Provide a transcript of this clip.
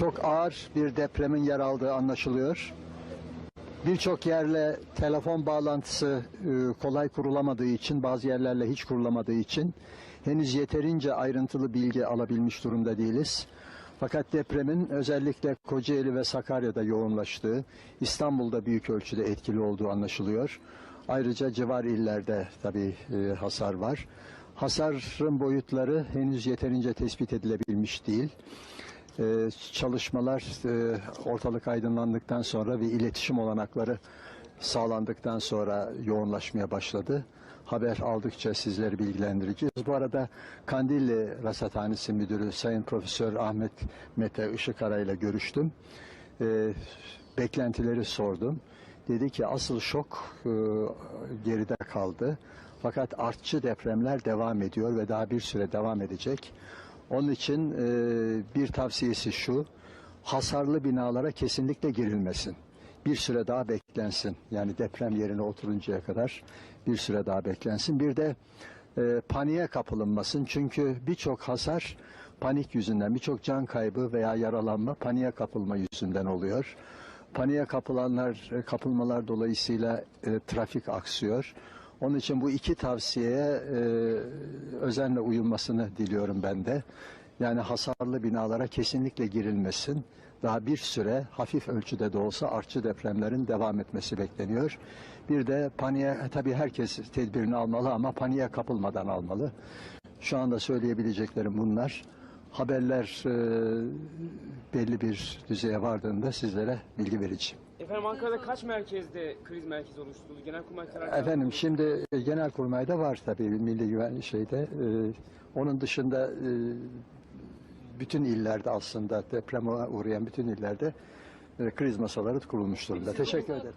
çok ağır bir depremin yer aldığı anlaşılıyor. Birçok yerle telefon bağlantısı e, kolay kurulamadığı için, bazı yerlerle hiç kurulamadığı için henüz yeterince ayrıntılı bilgi alabilmiş durumda değiliz. Fakat depremin özellikle Kocaeli ve Sakarya'da yoğunlaştığı, İstanbul'da büyük ölçüde etkili olduğu anlaşılıyor. Ayrıca civar illerde tabii e, hasar var. Hasarın boyutları henüz yeterince tespit edilebilmiş değil. Ee, çalışmalar e, ortalık aydınlandıktan sonra ve iletişim olanakları sağlandıktan sonra yoğunlaşmaya başladı. Haber aldıkça sizleri bilgilendireceğiz. Bu arada Kandilli Rasathanesi Müdürü Sayın Profesör Ahmet Mete Işıkara ile görüştüm. Ee, beklentileri sordum. Dedi ki asıl şok e, geride kaldı. Fakat artçı depremler devam ediyor ve daha bir süre devam edecek. Onun için e, bir tavsiyesi şu, hasarlı binalara kesinlikle girilmesin. Bir süre daha beklensin. Yani deprem yerine oturuncaya kadar bir süre daha beklensin. Bir de e, paniğe kapılınmasın. Çünkü birçok hasar panik yüzünden, birçok can kaybı veya yaralanma paniğe kapılma yüzünden oluyor. Paniğe kapılanlar, e, kapılmalar dolayısıyla e, trafik aksıyor. Onun için bu iki tavsiyeye e, özenle uyulmasını diliyorum ben de. Yani hasarlı binalara kesinlikle girilmesin. Daha bir süre hafif ölçüde de olsa artçı depremlerin devam etmesi bekleniyor. Bir de paniğe tabii herkes tedbirini almalı ama paniğe kapılmadan almalı. Şu anda söyleyebileceklerim bunlar. Haberler e, belli bir düzeye vardığında sizlere bilgi vereceğim. Efendim Ankara'da kaç merkezde kriz merkezi oluşturuldu? Genelkurmay karar Efendim şimdi e, Genelkurmay'da var tabii Milli Güvenlik şeyde. E, onun dışında e, bütün illerde aslında depreme uğrayan bütün illerde e, kriz masaları kurulmuş durumda. Teşekkür ederim.